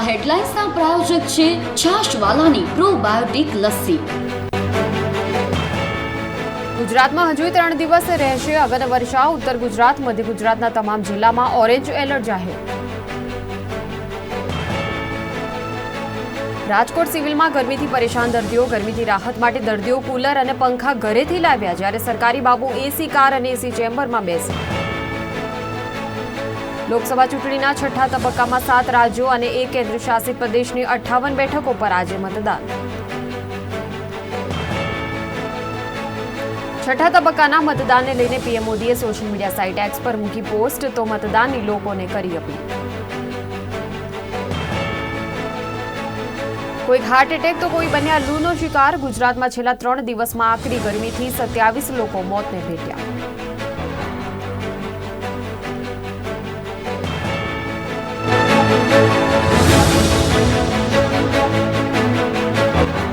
આ હેડલાઇન્સના પ્રાયોજક છે છાશવાલાની પ્રોબાયોટિક લસ્સી. ગુજરાતમાં હજુ ત્રણ દિવસ રહેશે અગન વર્ષા ઉત્તર ગુજરાત, મધ્ય ગુજરાતના તમામ જિલ્લામાં ઓરેન્જ એલર્ટ જાહેર. રાજકોટ સિવિલમાં ગરમીથી પરેશાન દર્દીઓ, ગરમીથી રાહત માટે દર્દીઓ કુલર અને પંખા ઘરેથી લાવ્યા જ્યારે સરકારી બાબુ એસી, કાર અને એસી ચેમ્બરમાં બેસે. લોકસભા ચૂંટણીના છઠ્ઠા તબક્કામાં સાત રાજ્યો અને એક કેન્દ્રશાસિત પ્રદેશની અઠ્ઠાવન બેઠકો પર આજે મતદાન. છઠ્ઠા તબક્કાના મતદાનને લઈને પીએમ મોદીએ સોશિયલ મીડિયા સાઇટ એક્સ પર મૂકી પોસ્ટ, તો મતદાનની લોકોને કરી અપીલ. કોઈક હાર્ટ એટેક તો કોઈ બન્યા લૂનો શિકાર, ગુજરાતમાં છેલ્લા ત્રણ દિવસમાં આકરી ગરમીથી સત્યાવીસ લોકો મોતને ભેટ્યા.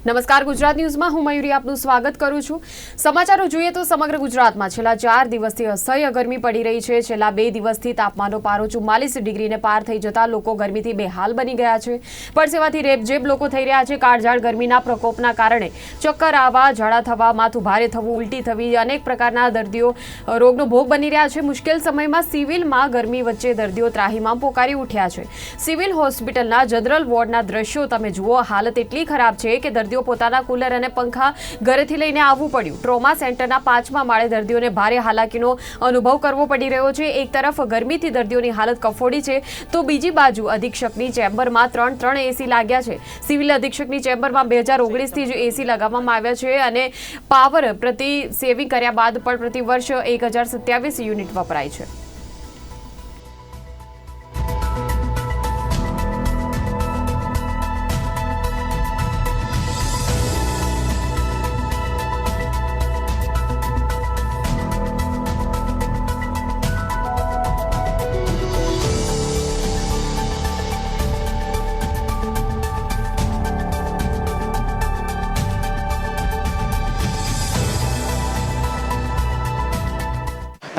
નમસ્કાર, ગુજરાત ન્યૂઝમાં હું મયુરી આપનું સ્વાગત કરું છું. સમાચારો જોઈએ તો સમગ્ર ગુજરાતમાં છેલ્લા ચાર દિવસથી અસહ્ય ગરમી પડી રહી છે. છેલ્લા બે દિવસથી તાપમાનનો પારો ચુમ્માલીસ ડિગ્રીને પાર થઈ જતા લોકો ગરમીથી બેહાલ બની ગયા છે. પરસેવાથી રેબઝેબ લોકો થઈ રહ્યા છે. કાળઝાળ ગરમીના પ્રકોપના કારણે ચક્કર આવવા, ઝાડા થવા, માથું ભારે થવું, ઉલટી થવી, અનેક પ્રકારના દર્દીઓ રોગનો ભોગ બની રહ્યા છે. મુશ્કેલ સમયમાં સિવિલમાં ગરમી વચ્ચે દર્દીઓ ત્રાહીમામ પોકારી ઉઠ્યા છે. સિવિલ હોસ્પિટલના જનરલ વોર્ડના દ્રશ્યો તમે જુઓ. હાલત એટલી ખરાબ છે કે દર્દીઓ પોતાના કુલર અને પંખા ઘરેથી લઈને આવવું પડ્યું. ટ્રોમા સેન્ટરના પાંચમા માળે દર્દીઓને ભારે હાલાકીનો અનુભવ કરવો પડી રહ્યો છે. એક તરફ ગરમીથી દર્દીઓની હાલત કફોડી છે, તો બીજી બાજુ અધિક્ષકની ચેમ્બરમાં ત્રણ ત્રણ એસી લાગ્યા છે. સિવિલ અધિક્ષકની ચેમ્બરમાં બે હજાર ઓગણીસથી જ એસી લગાવવામાં આવ્યા છે અને પાવર પ્રતિ સેવિંગ કર્યા બાદ પણ પ્રતિ વર્ષ એક હજાર સત્યાવીસ યુનિટ વપરાય છે.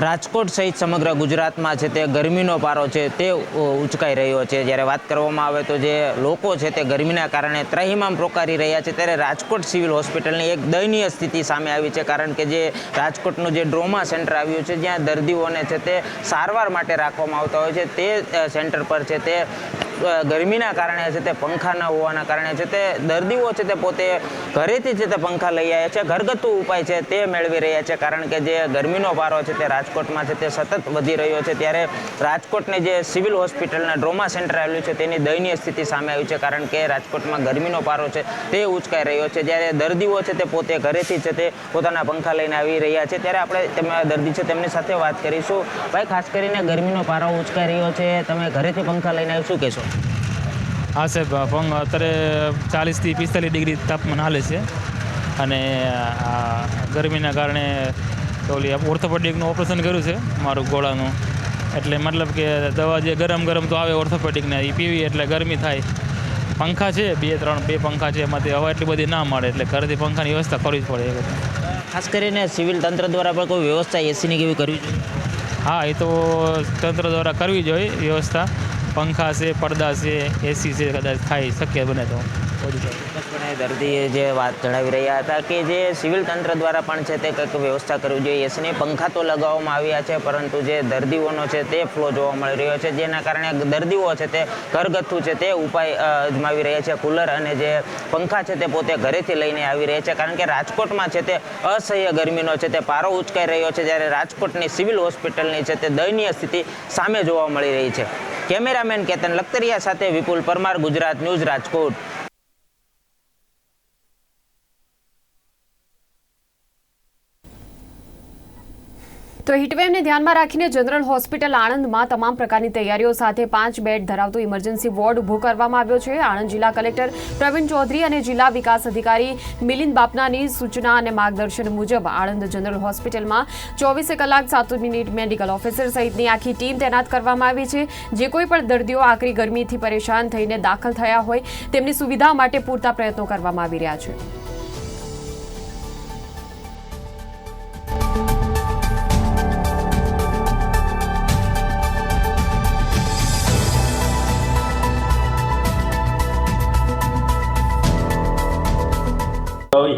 રાજકોટ સહિત સમગ્ર ગુજરાતમાં છે તે ગરમીનો પારો છે તે ઉચકાઈ રહ્યો છે. જ્યારે વાત કરવામાં આવે તો જે લોકો છે તે ગરમીના કારણે ત્રાહિમામ પ્રોકારી રહ્યા છે. ત્યારે રાજકોટ સિવિલ હોસ્પિટલની એક દયનીય સ્થિતિ સામે આવી છે. કારણ કે જે રાજકોટનું જે ડ્રોમા સેન્ટર આવ્યું છે, જ્યાં દર્દીઓને છે તે સારવાર માટે રાખવામાં આવતા હોય છે, તે સેન્ટર પર છે તે ગરમીના કારણે છે તે પંખા ન હોવાના કારણે છે તે દર્દીઓ છે તે પોતે ઘરેથી છે તે પંખા લઈ આવ્યા છે ઘરગથ્થુ ઉપાય છે તે મેળવી રહ્યા છે કારણ કે જે ગરમીનો પારો છે તે રાજકોટમાં છે તે સતત વધી રહ્યો છે ત્યારે રાજકોટની જે સિવિલ હોસ્પિટલના ડ્રોમા સેન્ટર આવેલું છે તેની દયનીય સ્થિતિ સામે આવી છે કારણ કે રાજકોટમાં ગરમીનો પારો છે તે ઉચકાઈ રહ્યો છે જ્યારે દર્દીઓ છે તે પોતે ઘરેથી છે તે પોતાના પંખા લઈને આવી રહ્યા છે ત્યારે આપણે તેમાં દર્દી છે તેમની સાથે વાત કરીશું ભાઈ ખાસ કરીને ગરમીનો પારો ઉચકાઈ રહ્યો છે તમે ઘરેથી પંખા લઈને આવી શું કહેશો હા સાહેબ પંગ અત્યારે ચાલીસથી પિસ્તાલીસ ડિગ્રી તાપમાન હાલે છે. અને ગરમીના કારણે ઓલી ઓર્થોપેડિકનું ઓપરેશન કર્યું છે મારું ગોળાનું. એટલે મતલબ કે દવા જે ગરમ ગરમ તો આવે ઓર્થોપેડિકને એ પીવી એટલે ગરમી થાય. પંખા છે બે ત્રણ બે પંખા છે એમાંથી હવા એટલી બધી ના મળે એટલે ઘરેથી પંખાની વ્યવસ્થા કરવી જ પડે ખાસ કરીને સિવિલ તંત્ર દ્વારા પણ કોઈ વ્યવસ્થા એસીની કેવી કરવી જોઈએ? હા એ તો તંત્ર દ્વારા કરવી જોઈએ વ્યવસ્થા. પંખા છે, પડદા છે, એસી છે, કદાચ થાય, શક્ય બને તો. ચોક્કસપણે દર્દીએ જે વાત જણાવી રહ્યા હતા કે જે સિવિલ તંત્ર દ્વારા પણ છે તે કંઈક વ્યવસ્થા કરવી જોઈએ. એસીને પંખા તો લગાવવામાં આવ્યા છે, પરંતુ જે દર્દીઓનો છે તે ફ્લો જોવા મળી રહ્યો છે, જેના કારણે દર્દીઓ છે તે ઘરગથ્થુ છે તે ઉપાય અજમાવી રહ્યા છે. કુલર અને જે પંખા છે તે પોતે ઘરેથી લઈને આવી રહ્યા છે, કારણ કે રાજકોટમાં છે તે અસહ્ય ગરમીનો છે તે પારો ઉચકાઈ રહ્યો છે, જ્યારે રાજકોટની સિવિલ હોસ્પિટલની છે તે દયનીય સ્થિતિ સામે જોવા મળી રહી છે. કેમેરામેન કેતન લખતરિયા સાથે વિપુલ પરમાર ગુજરાત ન્યૂઝ રાજકોટ. તો હીટવેવને ધ્યાનમાં રાખીને જનરલ હોસ્પિટલ આણંદમાં તમામ પ્રકારની તૈયારીઓ સાથે પાંચ બેડ ધરાવતો ઇમરજન્સી વોર્ડ ઊભો કરવામાં આવ્યો છે. આણંદ જિલ્લા કલેક્ટર પ્રવીણ ચૌધરી અને જિલ્લા વિકાસ અધિકારી મિલિંદ બાપનાની સૂચના અને માર્ગદર્શન મુજબ આણંદ જનરલ હોસ્પિટલમાં ચોવીસે કલાક સાત મિનિટ મેડિકલ ઓફિસર સહિતની આખી ટીમ તૈનાત કરવામાં આવી છે. જે કોઈ પણ દર્દીઓ આકરી ગરમીથી પરેશાન થઈને દાખલ થયા હોય, તેમની સુવિધા માટે પૂરતા પ્રયત્નો કરવામાં આવી રહ્યા છે.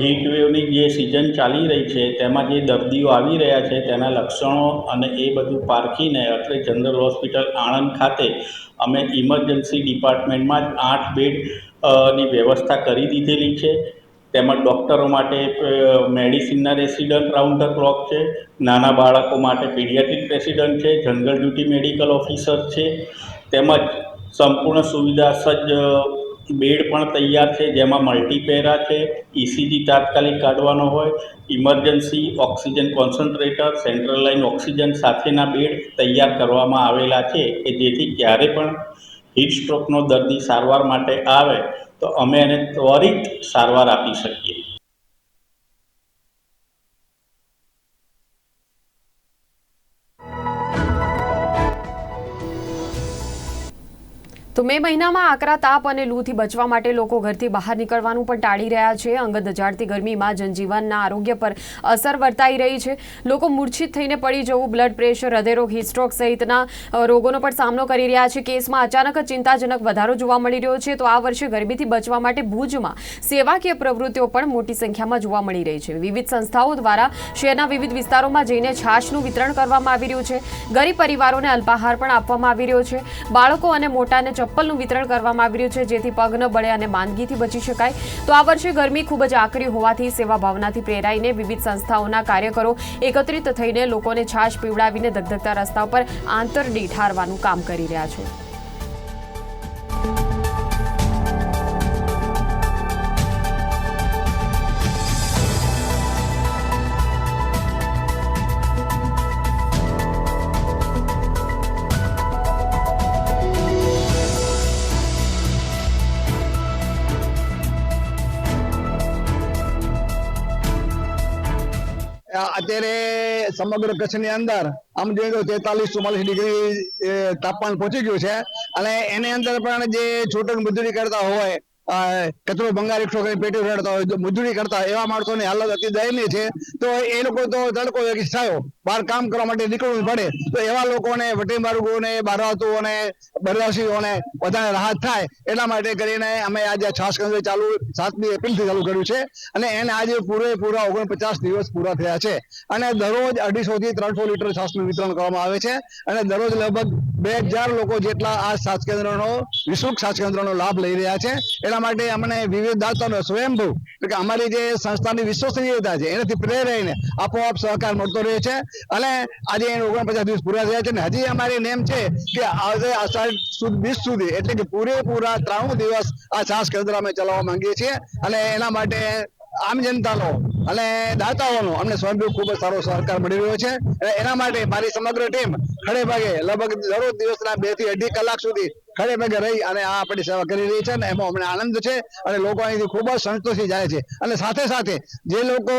હીટ વેવની જે સિઝન ચાલી રહી છે, તેમાં જે દર્દીઓ આવી રહ્યા છે, તેના લક્ષણો અને એ બધું પારખીને એટલે જનરલ હોસ્પિટલ આણંદ ખાતે અમે ઇમરજન્સી ડિપાર્ટમેન્ટમાં જ આઠ બેડની વ્યવસ્થા કરી દીધેલી છે. તેમજ ડૉક્ટરો માટે મેડિસિનના રેસિડન્ટ રાઉન્ડ ધ ક્લોક છે, નાના બાળકો માટે પીડિયાટ્રિક રેસિડન્ટ છે, જનરલ ડ્યુટી મેડિકલ ઓફિસર છે. તેમજ સંપૂર્ણ સુવિધા સજ્જ બેડ પણ તૈયાર છે, જેમાં મલ્ટીપેરા છે ઇસીજી તાત્કાલિક કાઢવાનો હોય, emergency, oxygen concentrator, central line oxygen સાથેના બેડ તૈયાર કરવામાં આવેલા છે, કે જેથી ક્યારે પણ હીટ સ્ટ્રોકનો દર્દી સારવાર માટે આવે, તો અમે એને ત્વરિત સારવાર આપી શકીએ. મે મહિનામાં આકરા તાપ અને લૂથી બચવા માટે લોકો ઘરથી બહાર નીકળવાનું પણ ટાળી રહ્યા છે. અંગત દજાડતી ગરમીમાં જનજીવનના આરોગ્ય પર અસર વર્તાઈ રહી છે. લોકો મૂર્છિત થઈને પડી જવું, બ્લડ પ્રેશર, હૃદયરોગ હિસ્ટ્રોક સહિતના રોગોનો પણ સામનો કરી રહ્યા છે. કેસમાં અચાનક ચિંતાજનક વધારો જોવા મળી રહ્યો છે. તો આ વર્ષે ગરમીથી બચવા માટે ભુજમાં સેવાકીય પ્રવૃત્તિઓ પણ મોટી સંખ્યામાં જોવા મળી રહી છે. વિવિધ સંસ્થાઓ દ્વારા શહેરના વિવિધ વિસ્તારોમાં જઈને છાશનું વિતરણ કરવામાં આવી રહ્યું છે. ગરીબ પરિવારોને અલ્પાહાર પણ આપવામાં આવી રહ્યો છે. બાળકો અને મોટાને ચપ્પલનું વિતરણ કરવામાં આવી રહ્યું છે, જેથી પગ ન બળે અને માંદગીથી બચી શકાય. તો આ વર્ષે ગરમી ખૂબ જ આકરી હોવાથી સેવા ભાવનાથી પ્રેરાઈને વિવિધ સંસ્થાઓના કાર્યકરો એકત્રિત થઈને લોકોને છાશ પીવડાવીને ધગધગતા રસ્તા પર આંતરડી ઠારવાનું કામ કરી રહ્યા છે. અત્યારે સમગ્ર કચ્છની અંદર આમ જોઈએ તેતાલીસ, ચુમ્માલીસ ડિગ્રી તાપમાન પહોંચી ગયું છે. અને એની અંદર પણ જે છૂટક મજૂરી કરતા હોય કચરો ભંગાર એકઠો કરી પેટી રડતા હોય મજૂરી કરતા એવા માણસોની હાલત અતિ દયનીય છે. તો એ લોકો તો તડકો થયો બહાર કામ કરવા માટે નીકળવું પડે. તો એવા લોકોને વટીમાર્ગોને બારવાતુઓને બરવાસીઓને બધાને રાહત થાય. એટલા માટે કરીને અમે આજે છાસ કેન્દ્ર ચાલુ, સાતમી એપ્રિલથી ચાલુ કર્યું છે. અને એને આજે પૂરેપૂરા ઓગણપચાસ દિવસ પૂરા થયા છે. અને દરરોજ અઢીસો થી ત્રણસો લીટર છાસનું વિતરણ કરવામાં આવે છે. અને દરરોજ લગભગ બે હજાર લોકો જેટલા આ સાસ કેન્દ્રનો વિશુલ્ક સાસ કેન્દ્રનો લાભ લઈ રહ્યા છે. એટલા માટે અમને વિવિધ દાતાનો સ્વયંભૂ કે અમારી જે સંસ્થાની વિશ્વસનીયતા છે, એનાથી પ્રેરાઈને આપોઆપ સહકાર મળતો રહે છે. અને આજે એને ઓગણપચાસ દિવસ પૂરા થયા છે અને હજી અમારી નેમ છે કે આજે અષાઢ બીસ સુધી, એટલે કે પૂરેપૂરા ત્રાણું દિવસ આ છાસ કેન્દ્ર અમે ચલાવવા માંગીએ છીએ. અને એના માટે આમ જનતાનો અને દાતાઓનો અમને સ્વયંભૂ ખૂબ જ સારો સહકાર મળી રહ્યો છે. એના માટે મારી સમગ્ર ટીમ ખડે ભાગે લગભગ દરરોજ દિવસના બેથી અઢી કલાક સુધી ખડે પગે રહી અને આ આપણી સેવા કરી રહી છે અને એમાં અમને આનંદ છે અને લોકો અહીંથી ખૂબ જ સંતોષી જાય છે. અને સાથે સાથે જે લોકો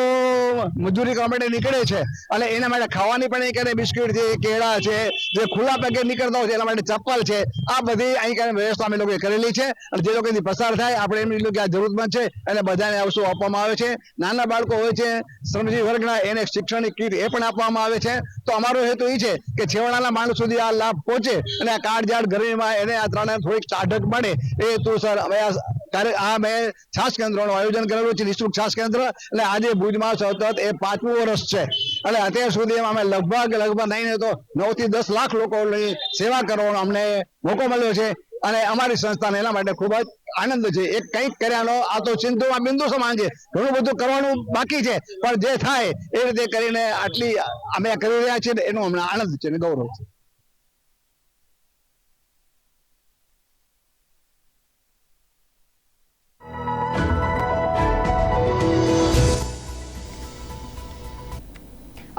મજૂરી કરવા માટે નીકળે છે, અને એના માટે ખાવાની પણ અહીં કરે બિસ્કિટ છે કેળા છે, જે ખુલ્લા પગે નીકળતા હોય છે, એના માટે ચપ્પલ છે, આ બધી અહીં કરીને વ્યવસ્થા અમે લોકોએ કરેલી છે. અને જે લોકો એથી પસાર થાય, આપણે એમ કે આ જરૂરતમંદ છે, અને બધાને આ આપવામાં આવે છે. નાના બાળકો હોય છે, શ્રમજીવી વર્ગના, એને શિક્ષણની કીટ એ પણ આપવામાં આવે છે. તો અમારો હેતુ એ છે કે છેવાડાના માણસ સુધી આ લાભ પહોંચે અને આ કાળઝાળ ગરમીમાં એને ત્રણે થોડીક ટાઢક બને. એ હેતુ સર અમે આ મેં છાસ કેન્દ્રનું આયોજન કરેલું છે નિઃશુલ્ક છાસ કેન્દ્ર. અને આજે ભુજમાં સતત એ પાંચમું વર્ષ છે. અને અત્યાર સુધી અમે લગભગ લગભગ નહીં તો નવ દસ લાખ લોકોની સેવા કરવાનો અમને મોકો મળ્યો છે. અને અમારી સંસ્થાને એના માટે ખૂબ જ આનંદ છે. એક કંઈક કર્યાનો, આ તો ચિંતુમાં બિંદુ સમાન છે. ઘણું બધું કરવાનું બાકી છે. પણ જે થાય, એ રીતે કરીને આટલી અમે કરી રહ્યા છીએ એનો અમને આનંદ છે અને ગૌરવ છે.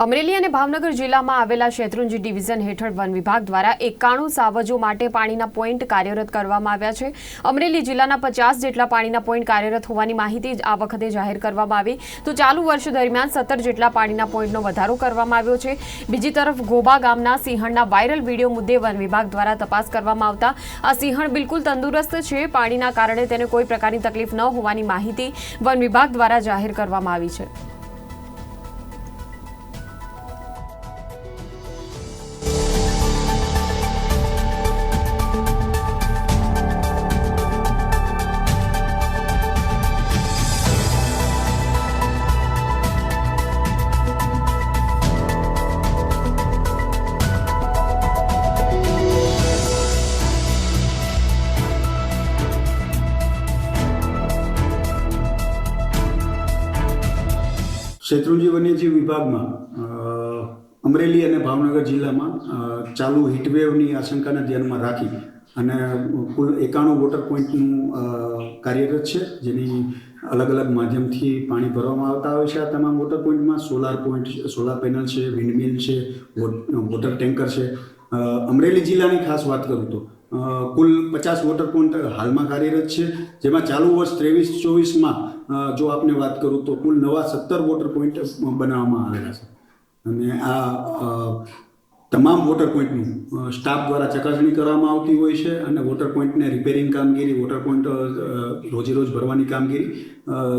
અમરેલી અને ભાવનગર જિલ્લામાં આવેલા શેત્રુંજી ડિવિઝન હેઠળ વન વિભાગ દ્વારા એકાણું સાવજો માટે પાણીના પોઈન્ટ કાર્યરત કરવામાં આવ્યા છે. અમરેલી જિલ્લાના પચાસ જેટલા પાણીના પોઈન્ટ કાર્યરત હોવાની માહિતી આ વખતે જાહેર કરવામાં આવી. તો ચાલુ વર્ષ દરમિયાન સત્તર જેટલા પાણીના પોઈન્ટનો વધારો કરવામાં આવ્યો છે. બીજી તરફ ગોબા ગામના સિંહણના વાયરલ વીડિયો મુદ્દે વન વિભાગ દ્વારા તપાસ કરવામાં આવતા. આ સિંહણ બિલકુલ તંદુરસ્ત છે. પાણીના કારણે તેને કોઈ પ્રકારની તકલીફ ન હોવાની માહિતી વન વિભાગ દ્વારા જાહેર કરવામાં આવી છે. વિભાગમાં અમરેલી અને ભાવનગર જિલ્લામાં ચાલુ હીટવેવની આશંકાને ધ્યાનમાં રાખી અને કુલ એકાણું વોટર પોઈન્ટનું કાર્યરત છે, જેની અલગ અલગ માધ્યમથી પાણી ભરવામાં આવતા હોય છે આ તમામ વોટર પોઈન્ટમાં સોલાર પોઈન્ટ સોલાર પેનલ છે, વિન્ડમિલ છે, વોટ- વોટર ટેન્કર છે. અમરેલી જિલ્લાની ખાસ વાત કરું તો કુલ પચાસ વોટર પોઈન્ટ હાલમાં કાર્યરત છે. જેમાં ચાલુ વર્ષ ત્રેવીસ ચોવીસમાં જો આપને વાત કરું તો કુલ નવા સત્તર વોટર પોઈન્ટ બનાવવામાં આવેલા છે. અને આ તમામ વોટર પોઈન્ટનું સ્ટાફ દ્વારા ચકાસણી કરવામાં આવતી હોય છે અને વોટર પોઈન્ટને રિપેરિંગ કામગીરી, વોટર પોઈન્ટ રોજેરોજ ભરવાની કામગીરી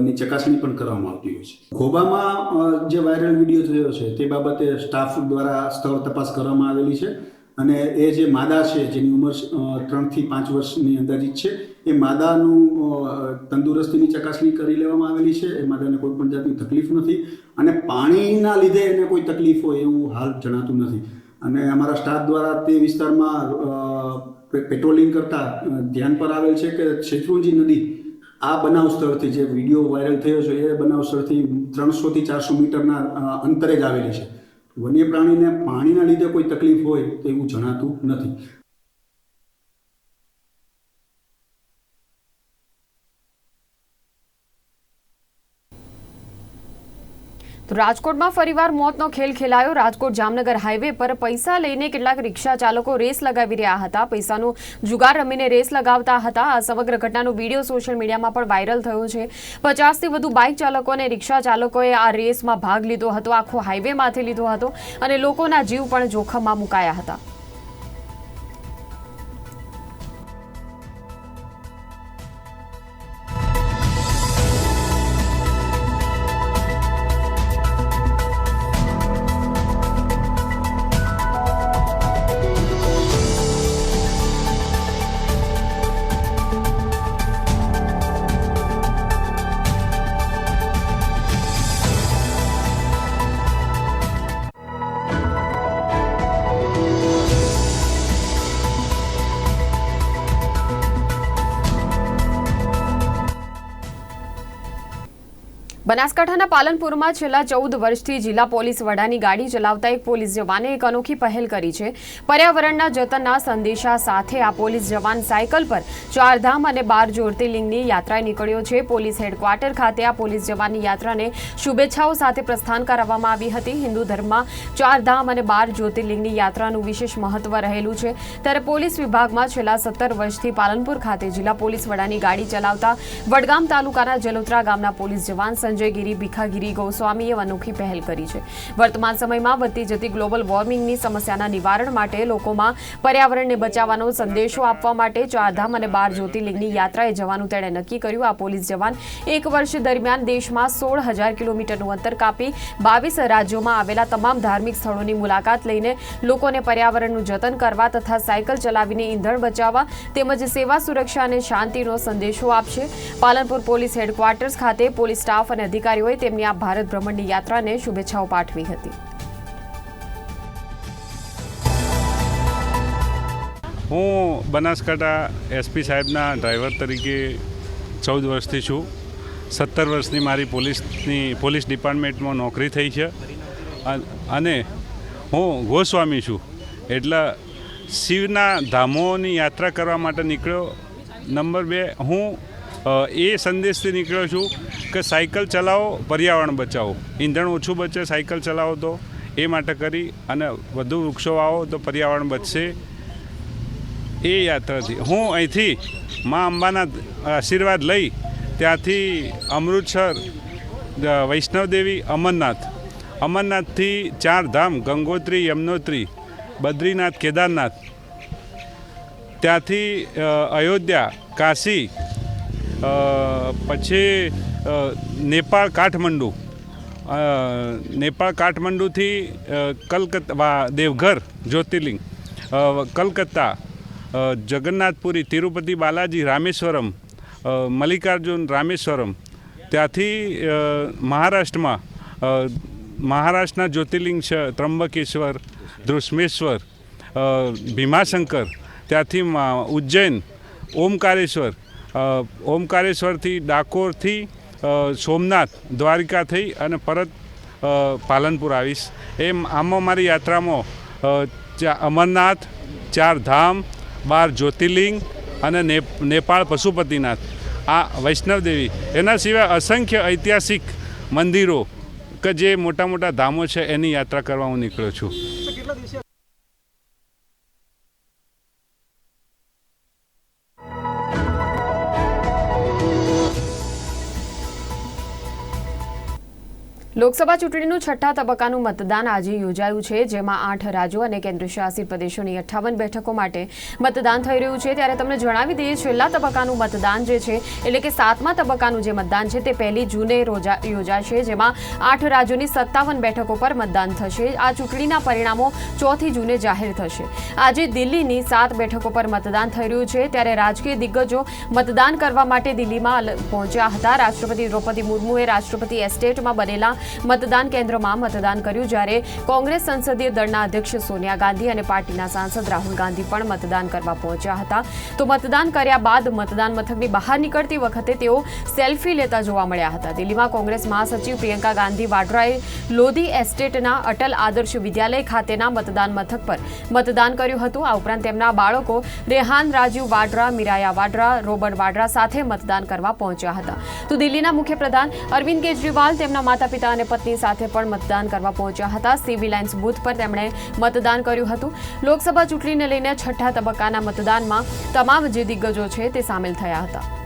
ની ચકાસણી પણ કરવામાં આવતી હોય છે. ખોબામાં જે વાયરલ વીડિયો થયો છે તે બાબતે સ્ટાફ દ્વારા સ્થળ તપાસ કરવામાં આવેલી છે. અને એ જે માદા છે, જેની ઉંમર ત્રણથી પાંચ વર્ષની અંદાજિત છે, એ માદાનું તંદુરસ્તીની ચકાસણી કરી લેવામાં આવેલી છે. એ માદાને કોઈ પણ જાતની તકલીફ નથી અને પાણીના લીધે એને કોઈ તકલીફ હોય એવું હાલ જણાતું નથી. અને અમારા સ્ટાફ દ્વારા તે વિસ્તારમાં પેટ્રોલિંગ કરતા ધ્યાન પર આવેલ છે કે શેત્રુંજી નદી આ બનાવ સ્થળથી જે વીડિયો વાયરલ થયો છે, એ બનાવ સ્થળથી ત્રણસોથી ચારસો મીટરના અંતરે જ આવેલી છે. વન્ય પ્રાણીને પાણીના લીધે કોઈ તકલીફ હોય તો એવું જણાતું નથી. તો રાજકોટમાં ફરીવાર મોતનો ખેલ ખેલાયો. રાજકોટ જામનગર હાઈવે પર પૈસા લઈને કેટલાક રિક્ષા ચાલકો રેસ લગાવી રહ્યા હતા. પૈસાનો જુગાર રમીને રેસ લગાવતા હતા. આ સમગ્ર ઘટનાનો વીડિયો સોશિયલ મીડિયામાં પણ વાયરલ થયો છે. પચાસથી વધુ બાઇક ચાલકો અને રિક્ષા ચાલકોએ આ રેસમાં ભાગ લીધો હતો. આખો હાઈવેમાંથી લીધો હતો અને લોકોના જીવ પણ જોખમમાં મુકાયા હતા. બનાસકાંઠાના પાલનપુરમાં છેલ્લા ચૌદ વર્ષથી જિલ્લા પોલીસ વડાની ગાડી ચલાવતા એક પોલીસ જવાને એક અનોખી પહેલ કરી છે. પર્યાવરણના જતનના સંદેશા સાથે આ પોલીસ જવાન સાયકલ પર ચારધામ અને બાર જ્યોતિર્લિંગની યાત્રાએ નીકળ્યો છે. પોલીસ હેડક્વાર્ટર ખાતે આ પોલીસ જવાનની યાત્રાને શુભેચ્છાઓ સાથે પ્રસ્થાન કરાવવામાં આવી હતી. હિન્દુ ધર્મમાં ચારધામ અને બાર જ્યોતિર્લિંગની યાત્રાનું વિશેષ મહત્વ રહેલું છે. ત્યારે પોલીસ વિભાગમાં છેલ્લા સત્તર વર્ષથી પાલનપુર ખાતે જિલ્લા પોલીસ વડાની ગાડી ચલાવતા વડગામ તાલુકાના જલોત્રા ગામના પોલીસ જવાન સંજય ગીરી ભીખાગીરી, ગોસ્વામીએ અનોખી પહેલ કરી છે. વર્તમાન સમયમાં વધતી જતી ગ્લોબલ વોર્મિંગની સમસ્યાના નિવારણ માટે લોકોમાં પર્યાવરણને બચાવવાનો સંદેશો આપવા માટે ચારધામ અને બાર જ્યોતિર્લિંગની યાત્રાએ જવાનું તેણે નક્કી કર્યું. આ પોલીસ જવાન એક વર્ષ દરમિયાન દેશમાં સોળ હજાર કિલોમીટરનું અંતર કાપી બાવીસ રાજ્યોમાં આવેલા તમામ ધાર્મિક સ્થળોની મુલાકાત લઈને લોકોને પર્યાવરણનું જતન કરવા તથા સાયકલ ચલાવીને ઈંધણ બચાવવા તેમજ સેવા સુરક્ષા અને શાંતિનો સંદેશો આપશે. પાલનપુર પોલીસ હેડક્વાર્ટર્સ ખાતે પોલીસ સ્ટાફ અને અધિકારીઓએ તેમની આ ભારત ભ્રમણની યાત્રાને શુભેચ્છાઓ પાઠવી હતી. હું બનાસકાંઠા એસપી સાહેબના ડ્રાઈવર તરીકે ચૌદ વર્ષથી છું. સત્તર વર્ષની મારી પોલીસની, પોલીસ ડિપાર્ટમેન્ટમાં નોકરી થઈ છે. અને હું ગોસ્વામી છું. એટલે શિવના ધામોની યાત્રા કરવા માટે નીકળ્યો. નંબર બે, હું એ સંદેશથી નીકળ્યો છું કે સાયકલ ચલાવો, પર્યાવરણ બચાવો. ઈંધણ ઓછું બચે, સાયકલ ચલાવો તો એ માટે કરી અને વધુ વૃક્ષો વાવો તો પર્યાવરણ બચશે. એ યાત્રાથી. હું અહીંથી મા અંબાના આશીર્વાદ લઈ ત્યાંથી અમૃતસર વૈષ્ણવદેવી, અમરનાથ. અમરનાથથી ચાર ધામ ગંગોત્રી, યમનોત્રી, બદ્રીનાથ, કેદારનાથ. ત્યાંથી અયોધ્યા, કાશી પછી નેપાળ કાઠમંડુ. નેપાળ કાઠમંડુથી કલકત્તા દેવઘર, જ્યોતિર્લિંગ. કલકત્તા જગન્નાથપુરી, તિરુપતિ બાલાજી, રામેશ્વરમ મલ્લિકાર્જુન, રામેશ્વરમ. ત્યાંથી મહારાષ્ટ્રમાં મહારાષ્ટ્રના જ્યોતિર્લિંગ છે ત્રંબકેશ્વર ધ્રુસ્મેશ્વર ભીમાશંકર. ત્યાંથી ઉજ્જૈન, ઓમકારેશ્વર ઓમકારેશ્વરથી ડાકોરથી સોમનાથ દ્વારિકા થઈ અને પરત પાલનપુર આવીશ. એમ આમાં મારી યાત્રામાં અમરનાથ, ચાર ધામ, બાર જ્યોતિર્લિંગ અને નેપાળ પશુપતિનાથ. આ વૈષ્ણવદેવી એના સિવાય અસંખ્ય ઐતિહાસિક મંદિરો કે જે મોટા મોટા ધામો છે એની યાત્રા કરવા હું નીકળ્યો છું. લોકસભા ચૂંટણીનું છઠ્ઠા તબક્કાનું મતદાન આજે યોજાયું છે, જેમાં આઠ રાજ્યો અને કેન્દ્રશાસિત પ્રદેશોની અઠ્ઠાવન બેઠકો માટે મતદાન થઈ રહ્યું છે. ત્યારે તમને જણાવી દઈએ, છેલ્લા તબક્કાનું મતદાન જે છે, એટલે કે સાતમા તબક્કાનું જે મતદાન છે, તે પહેલી જૂને યોજાશે, જેમાં આઠ રાજ્યોની સત્તાવન બેઠકો પર મતદાન થશે. આ ચૂંટણીના પરિણામો ચોથી જૂને જાહેર થશે. આજે દિલ્હીની સાત બેઠકો પર મતદાન થઈ રહ્યું છે. ત્યારે રાજકીય દિગ્ગજો મતદાન કરવા માટે દિલ્હીમાં પહોંચ્યા હતા. રાષ્ટ્રપતિ દ્રૌપદી મુર્મુએ રાષ્ટ્રપતિ એસ્ટેટમાં બનેલા મતદાન કેન્દ્રમાં મતદાન કર્યું જ્યારે કોંગ્રેસ સંસદીય દળના અધ્યક્ષ સોનિયા ગાંધી અને પાર્ટીના સાંસદ રાહુલ ગાંધી પણ મતદાન કરવા પહોંચ્યા હતા. તો મતદાન કર્યા બાદ મતદાન મથકની બહાર નીકળતી વખતે તેઓ સેલ્ફી લેતા જોવા મળ્યા હતા. દિલ્હીમાં કોંગ્રેસ મહાસચિવ પ્રિયંકા ગાંધી વાડ્રાએ લોધી એસ્ટેટના અટલ આદર્શ વિદ્યાલય ખાતેના મતદાન મથક પર મતદાન કર્યું હતું. આ ઉપરાંત તેમના બાળકો રેહાન રાજીવ વાડ્રા, મિરાયા વાડ્રા, રોબર્ટ વાડ્રા સાથે મતદાન કરવા પહોંચ્યા હતા. તો દિલ્હીના મુખ્યપ્રધાન અરવિંદ કેજરીવાલ તેમના માતા પિતા અને પત્ની સાથે પણ મતદાન કરવા પહોંચ્યા હતા. સિવિલ લાઇન્સ બૂથ પર તેમણે મતદાન કર્યું હતું. લોકસભા ચૂંટણીને લઈને છઠ્ઠા તબક્કાના મતદાનમાં તમામ જે દિગ્ગજો છે તે સામેલ થયા હતા.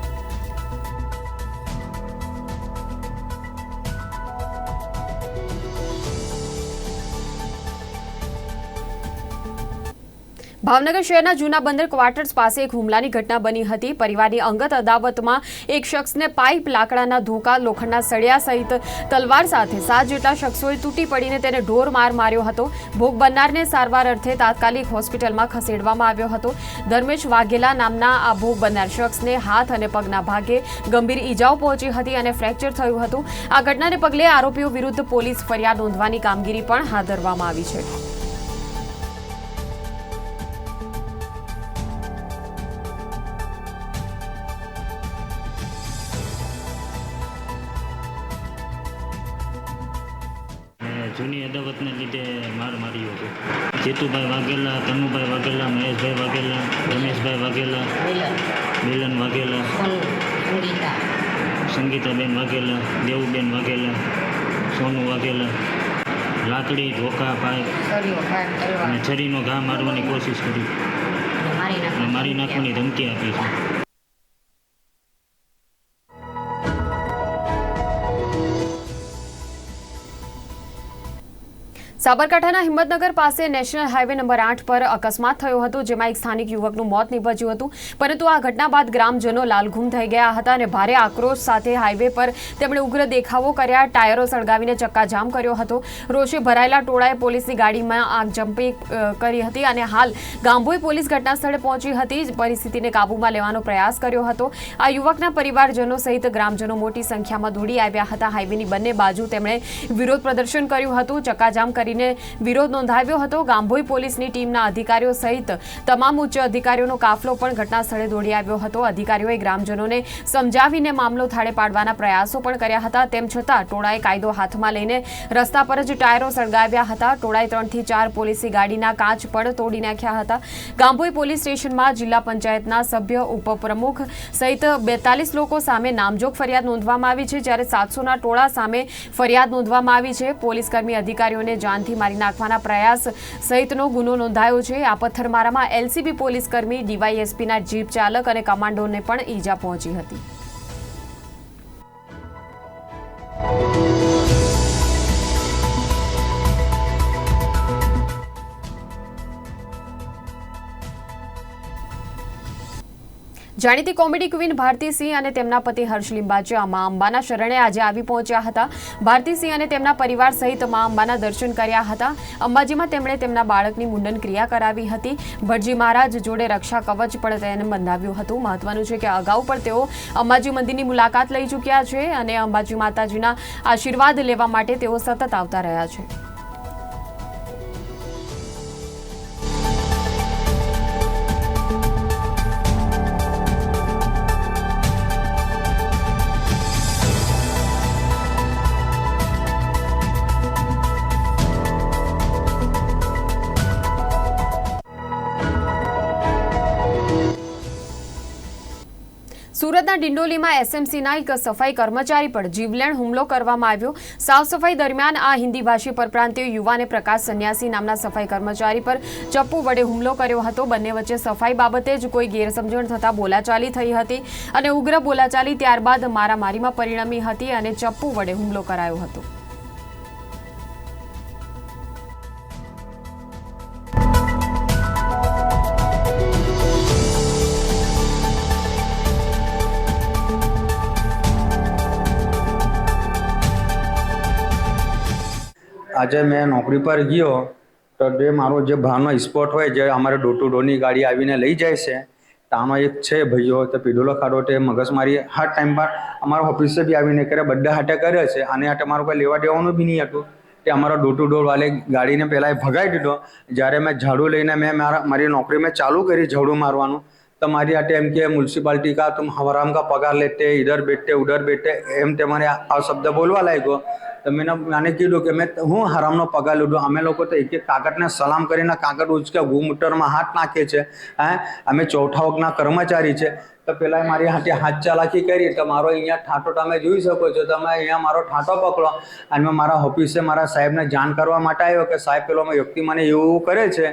ભાવનગર શહેરના જૂના બંદર ક્વાર્ટર્સ પાસે એક હુમલાની ઘટના બની હતી. પરિવારની અંગત અદાવતમાં એક શખ્સને પાઇપ લાકડાના ધોકા, લોખંડના સળિયા સહિત તલવાર સાથે સાત જેટલા શખ્સોએ તૂટી પડીને તેને ઢોર માર માર્યો હતો. ભોગ બનનારને સારવાર અર્થે તાત્કાલિક હોસ્પિટલમાં ખસેડવામાં આવ્યો હતો. ધર્મેશ વાઘેલા નામના આ ભોગ બનનાર શખ્સને હાથ અને પગના ભાગે ગંભીર ઈજાઓ પહોંચી હતી અને ફ્રેક્ચર થયું હતું. આ ઘટનાને પગલે આરોપીઓ વિરુદ્ધ પોલીસ ફરિયાદ નોંધવાની કામગીરી પણ હાથ ધરવામાં આવી છે. જેતુભાઈ વાઘેલા કનુભાઈ વાઘેલા મહેશભાઈ વાઘેલા રમેશભાઈ વાઘેલા મિલન. વાઘેલા સંગીતાબેન વાઘેલા દેવુબેન વાઘેલા સોનુ વાઘેલા લાકડી ધોકા પાઇપ અને છરીનો ઘા મારવાની કોશિશ કરી. મારી નાખવાની ધમકી આપી છે. સાબરકાંઠાના હિંમતનગર પાસે નેશનલ હાઈવે નંબર આઠ પર અકસ્માત થયો હતો, જેમાં એક સ્થાનિક યુવકનું મોત નિપજ્યું હતું. પરંતુ આ ઘટના બાદ ગ્રામજનો લાલઘૂમ થઈ ગયા હતા અને ભારે આક્રોશ સાથે હાઈવે પર તેમણે ઉગ્ર દેખાવો કર્યા. ટાયરો સળગાવીને ચક્કાજામ કર્યો હતો. રોષે ભરાયેલા ટોળાએ પોલીસની ગાડીમાં આગજંપી કરી હતી અને હાલ ગાંભોઈ પોલીસ ઘટના સ્થળે પહોંચી હતી. પરિસ્થિતિને કાબૂમાં લેવાનો પ્રયાસ કર્યો હતો. આ યુવકના પરિવારજનો સહિત ગ્રામજનો મોટી સંખ્યામાં દોડી આવ્યા હતા. હાઈવેની બંને બાજુ તેમણે વિરોધ પ્રદર્શન કર્યું હતું. ચક્કાજામ કરીને વિરોધ નોંધાવ્યો હતો. ગાંભોઈ પોલીસની ટીમના અધિકારીઓ સહિત તમામ ઉચ્ચ અધિકારીઓનો કાફલો પણ ઘટના સ્થળે દોડી આવ્યો હતો. અધિકારીઓએ ગ્રામજનોને સમજાવીને મામલો થાળે પાડવાના પ્રયાસો પણ કર્યા હતા. તેમ છતાં ટોળાએ કાયદો હાથમાં લઈને રસ્તા પર જ ટાયરો સળગાવ્યા હતા. ટોળાએ ત્રણથી ચાર પોલીસી ગાડીના કાચ પણ તોડી નાખ્યા હતા. ગાંભોઈ પોલીસ સ્ટેશનમાં જિલ્લા પંચાયતના સભ્ય, ઉપપ્રમુખ સહિત બેતાલીસ લોકો સામે નામજોગ ફરિયાદ નોંધવામાં આવી છે. જ્યારે સાતસોના ટોળા સામે ફરિયાદ નોંધવામાં આવી છે. પોલીસ કર્મી અધિકારીઓને જાનથી મારી નાખવાના પ્રયાસ સહિતનો ગુનો નોંધાયો છે. આ પથ્થરમારામાં એલસીબી પોલીસકર્મી ડીવાયએસપીના જીપ ચાલક અને કમાન્ડોને પણ ઈજા પહોંચી હતી. જાણીતી કોમેડી ક્વીન ભારતી સિંહ અને તેમના પતિ હર્ષ લિંબાચિયા મા અંબાના શરણે આજે આવી પહોંચ્યા હતા. ભારતી સિંહ અને તેમના પરિવાર સહિત મા અંબાના દર્શન કર્યા હતા. અંબાજીમાં તેમણે તેમના બાળકની મુંડન ક્રિયા કરાવી હતી. ભટજી મહારાજ જોડે રક્ષા કવચ પણ તેને બંધાવ્યું હતું. મહત્વનું છે કે અગાઉ પણ તેઓ અંબાજી મંદિરની મુલાકાત લઈ ચૂક્યા છે અને અંબાજી માતાજીના આશીર્વાદ લેવા માટે તેઓ સતત આવતા રહ્યા છે. સુરતના ડિંડોલીમાં એસએમસીના એક સફાઈ કર્મચારી પર જીવલેણ હુમલો કરવામાં આવ્યો. સાફ સફાઈ દરમિયાન આ હિન્દી ભાષી પરપ્રાંતીય યુવાને પ્રકાશ સંન્યાસી નામના સફાઈ કર્મચારી પર ચપ્પુ વડે હુમલો કર્યો હતો. બંને વચ્ચે સફાઈ બાબતે જ કોઈ ગેરસમજણ થતાં બોલાચાલી થઈ હતી અને ઉગ્ર બોલાચાલી ત્યારબાદ મારામારીમાં પરિણમી હતી અને ચપ્પુ વડે હુમલો કરાયો હતો. આજે મેં નોકરી પર ગયો, તો જે મારો જે ભાવનો સ્પોટ હોય, જે અમારે ડોર ટુ ડોરની ગાડી આવીને લઈ જાય છે, તો આમાં એક છે ભાઈઓ, તો પીડોલો ખાડો, તે મગજમારી હર ટાઈમ પર અમારા ઓફિસે બી આવીને કરે, બધા હાટે કરે છે અને હાટે મારું કોઈ લેવા દેવાનું બી નહીં હતું. તે અમારો ડોર ટુ ડોર વાલે ગાડીને પહેલાં ભગાવી દીધો. જ્યારે મેં ઝાડુ લઈને મેં મારા, મારી નોકરી મેં ચાલુ કરી ઝાડુ મારવાનું. તો મારી આટે એમ કે, મ્યુનિસિપાલિટી કા, તુમ હવારામ કા પગાર લેતે, ઇધર બેઠતે ઉધર બેઠતે એમ તે મને આ શબ્દ બોલવા લાગ્યો. તો મેં મને કીધું કે મેં હું હરામનો પગાર લીધો. અમે લોકો તો એક એક કાગળને સલામ કરીને કાગળ ઉચકે ગુમટરમાં હાથ નાખે છે હે? અમે ચોથા વર્ગના કર્મચારી છે. તો પેલા મારી હાથે હાથ ચાલાકી કરી. તો મારો અહીંયા ઠાંટો તમે જોઈ શકો છો. તમે અહીંયા મારો ઠાંટો પકડો અને મેં મારા ઓફિસે મારા સાહેબને જાણ કરવા માટે આવ્યો કે સાહેબ પેલો વ્યક્તિ મને એવું કરે છે.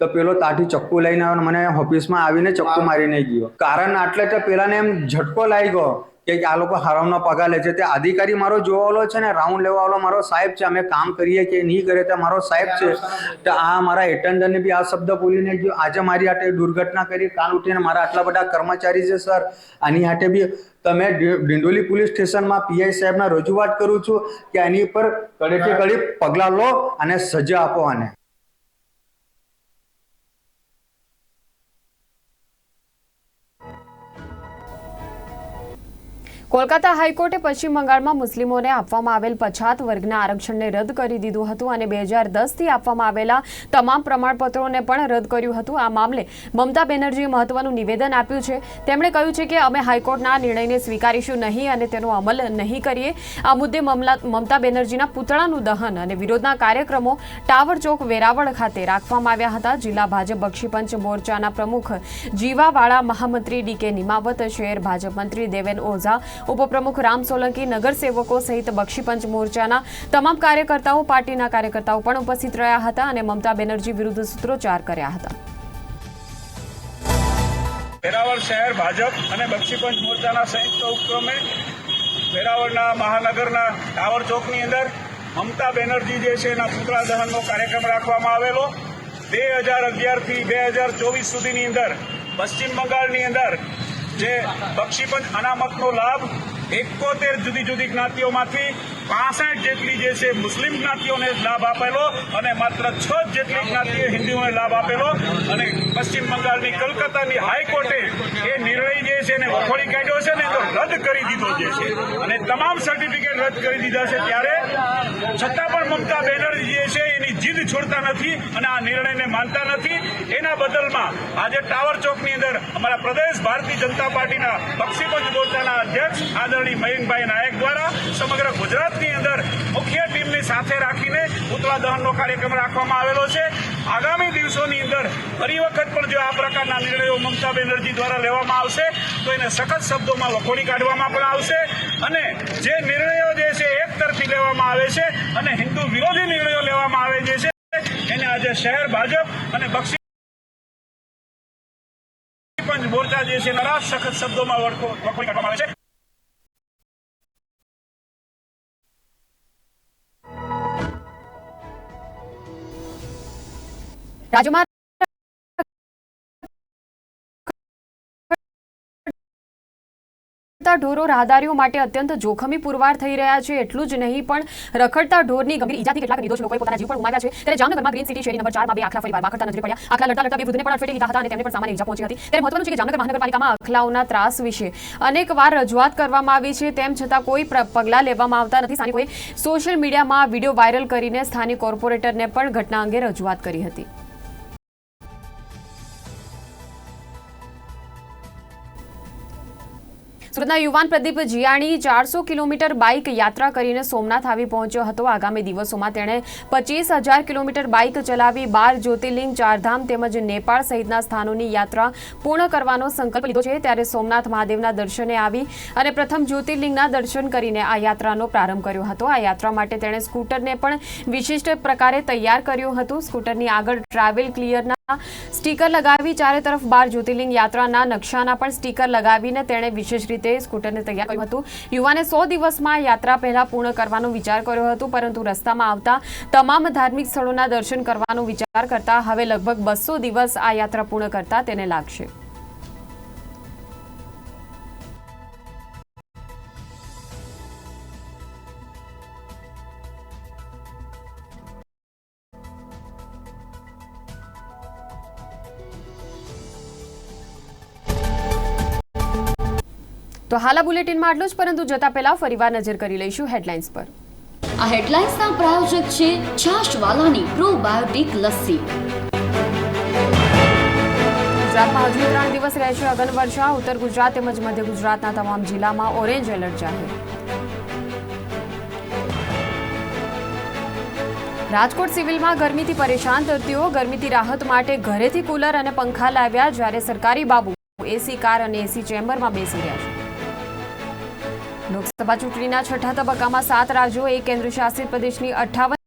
તો પેલો તાથી ચક્કુ લઈને આવ્યો મને ઓફિસમાં આવીને ચક્કુ મારીને ગયો. કારણ આટલે તો પેલાને એમ ઝટકો લાગી ગયો કે આ લોકો હરામનો પગાર લે છે. તે અધિકારી મારો જોવાવાળો છે ને રાઉન્ડ લેવાવાળો મારો સાહેબ છે. અમે કામ કરીએ કે નહીં કરે તે મારો સાહેબ છે. તો આ મારા એટેન્ડરને બી આ શબ્દ બોલીને જો આજે મારી હાટે દુર્ઘટના કરી, કાલ ઉઠીને મારા આટલા બધા કર્મચારી છે સર આની હાટે બી તમે ડિંડોલી પોલીસ સ્ટેશનમાં પીઆઈ સાહેબના રજૂઆત કરું છું કે આની ઉપર કડેથી કડી પગલાં લો અને સજા આપો આને. કોલકાતા હાઈકોર્ટે પશ્ચિમ બંગાળમાં મુસ્લિમોને આપવામાં આવેલ પછાત વર્ગના આરક્ષણને રદ કરી દીધું હતું અને બે હજાર દસથી આપવામાં આવેલા તમામ પ્રમાણપત્રોને પણ રદ કર્યું હતું. આ મામલે મમતા બેનર્જીએ મહત્વનું નિવેદન આપ્યું છે. તેમણે કહ્યું છે કે અમે હાઈકોર્ટના નિર્ણયને સ્વીકારીશું નહીં અને તેનો અમલ નહીં કરીએ. આ મુદ્દે મમતા બેનર્જીના પુતળાનું દહન અને વિરોધના કાર્યક્રમો ટાવર ચોક વેરાવળ ખાતે રાખવામાં આવ્યા હતા. જિલ્લા ભાજપ બક્ષીપંચ મોરચાના પ્રમુખ જીવાવાળા મહામંત્રી ડી કે નિમાવત, શહેર ભાજપ મંત્રી દેવેન ઓઝા ઉપપ્રમુખ રામ સોલંકી નગરસેવકો સહિત બક્ષીપંચ મોરચાના તમામ કાર્યકર્તાઓ, પાર્ટીના કાર્યકર્તાઓ પણ ઉપસ્થિત રહ્યા હતા અને મમતા બેનર્જી વિરુદ્ધ સૂત્રોચ્ચાર કર્યા હતા. વેરાવળ શહેર ભાજપ અને બક્ષીપંચ મોરચાના સંયુક્ત ઉપક્રમે વેરાવળના મહાનગરના ટાવર ચોકની અંદર મમતા બેનર્જી જે છે એના પુતળા દહનનો કાર્યક્રમ રાખવામાં આવેલો. બે હજાર અગિયારથી બે હજાર ચોવીસ સુધીની અંદર પશ્ચિમ બંગાળની અંદર જે બક્ષીપંચ અનામતનો લાભ એકોતેર જુદી જુદી જ્ઞાતિઓમાંથી પાસઠ જેટલી જે છે મુસ્લિમ જ્ઞાતિઓને લાભ આપેલો અને માત્ર છ જેટલી જ્ઞાતિઓ હિન્દુઓને લાભ આપેલો. અને પશ્ચિમ બંગાળની કલકત્તાની હાઈકોર્ટે એ નિર્ણય જે છે એને વખોડી કાઢ્યો છે ને તો રદ કરી દીધો જે છે. અને તમામ સર્ટિફિકેટ રદ કરી દીધા છે ત્યારે છતાં પણ મમતા બેનર્જી જે છે એની જીદ છોડતા નથી અને આ નિર્ણયને માનતા નથી. એના બદલમાં આજે ટાવર ચોકની અંદર અમારા પ્રદેશ ભારતીય જનતા પાર્ટીના બક્ષીપંચ મોરચાના અધ્યક્ષ આદરણીય મયંકભાઈ નાયક દ્વારા સમગ્ર ગુજરાતની અંદર મુખ્ય ટીમની સાથે રાખીને પુતળા દહનનો કાર્યક્રમ રાખવામાં આવેલો છે. આગામી દિવસોની અંદર ફરી વખત પણ જો આ પ્રકારના નિર્ણયો મમતા બેનર્જી દ્વારા લેવામાં આવશે, તો એને સખત શબ્દોમાં વખોડી કાઢવામાં પણ આવશે અને જે નિર્ણયો જે છે એક તરફી લેવામાં આવે છે અને હિન્દુ વિરોધી નિર્ણયો લેવામાં આવે જે છે એને આજે શહેર ભાજપ અને બક્ષી પંચ મોરચા જે છે નરા સખત શબ્દોમાં વખો- વખોડી કાઢવામાં આવે છે. રાજ્યમાં ઢોરો રાહદારીઓ માટે અત્યંત જોખમી પુરવાર થઈ રહ્યા છે, એટલું જ નહીં, પણ રખડતા ઢોરની ગંભીર ઇજાથી કેટલાક નિર્દોષ લોકોએ પોતાના જીવ પણ ગુમાવ્યા છે. ત્યારે જામનગરમાં ગ્રીન સિટી શેરી નંબર ચારમાં બે આખલા ફરીવાર વાખડતા નજરે પડ્યા. આખલા લડતા લડતા બે વૃદ્ધને પણ અડફેટે લીધા હતા અને તેમને પણ સામાન્ય ઇજા પહોંચી હતી. ત્યારે મહત્વનું છે કે જામનગર મહાનગરપાલિકામાં અખલાઓના ત્રાસ વિશે અનેક વાર રજૂઆત કરવામાં આવી છે. તેમ છતાં કોઈ પગલાં લેવામાં આવતા નથી. સ્થાનિકોએ સોશિયલ મીડિયામાં વીડિયો વાયરલ કરીને સ્થાનિક કોર્પોરેટરને પણ ઘટના અંગે રજૂઆત કરી હતી. સુરતના યુવાન પ્રદીપ જીયાણી ચારસો કિલોમીટર બાઇક યાત્રા કરીને સોમનાથ આવી પહોંચ્યો હતો. આગામી દિવસોમાં તેણે પચીસ હજાર કિલોમીટર બાઇક ચલાવી બાર જ્યોતિર્લિંગ, ચારધામ તેમજ નેપાળ સહિતના સ્થાનોની યાત્રા પૂર્ણ કરવાનો સંકલ્પ લીધો છે. ત્યારે સોમનાથ મહાદેવના દર્શને આવી અને પ્રથમ જ્યોતિર્લિંગના દર્શન કરીને આ યાત્રાનો પ્રારંભ કર્યો હતો. આ યાત્રા માટે તેણે સ્કૂટરને પણ વિશિષ્ટ પ્રકારે તૈયાર કર્યું હતું. સ્કૂટરની આગળ ટ્રાવેલ ક્લિયરના સ્ટીકર લગાવી ચારે તરફ બાર જ્યોતિર્લિંગ યાત્રાના નકશાના પણ સ્ટીકર લગાવીને તેણે વિશેષ રીતે સ્કૂટરને તૈયાર કર્યું હતું. યુવાને સો દિવસમાં યાત્રા પહેલા પૂર્ણ કરવાનો વિચાર કર્યો હતો, પરંતુ રસ્તામાં આવતા તમામ ધાર્મિક સ્થળોના દર્શન કરવાનો વિચાર કરતા હવે લગભગ બસો દિવસ આ યાત્રા પૂર્ણ કરતા તેને લાગશે. તો હાલ બુલેટિનમાં આટલું જ પરંતુ જતા પહેલા ફરીવાર નજર કરી લઈશું હેડલાઇન્સ પર. આ હેડલાઇન્સના પ્રાયોજક છે છાશવાલાની પ્રોબાયોટિક લસ્સી. ગુજરાતમાં હજુ ત્રણ દિવસ રહેશે અગનવર્ષા ઉત્તર ગુજરાત તેમજ મધ્ય ગુજરાતના તમામ જિલ્લામાં ઓરેન્જ એલર્ટ જાહેર. રાજકોટ સિવિલમાં ગરમીથી પરેશાન દર્દીઓ ગરમીથી રાહત માટે ઘરેથી કુલર અને પંખા લાવ્યા જ્યારે સરકારી બાબુ એસી કાર અને એસી ચેમ્બરમાં બેસી રહ્યા છે. લોકસભા ચૂંટણીના છઠ્ઠા તબક્કામાં સાત રાજ્યો એક કેન્દ્રશાસિત પ્રદેશની અઠ્ઠાવન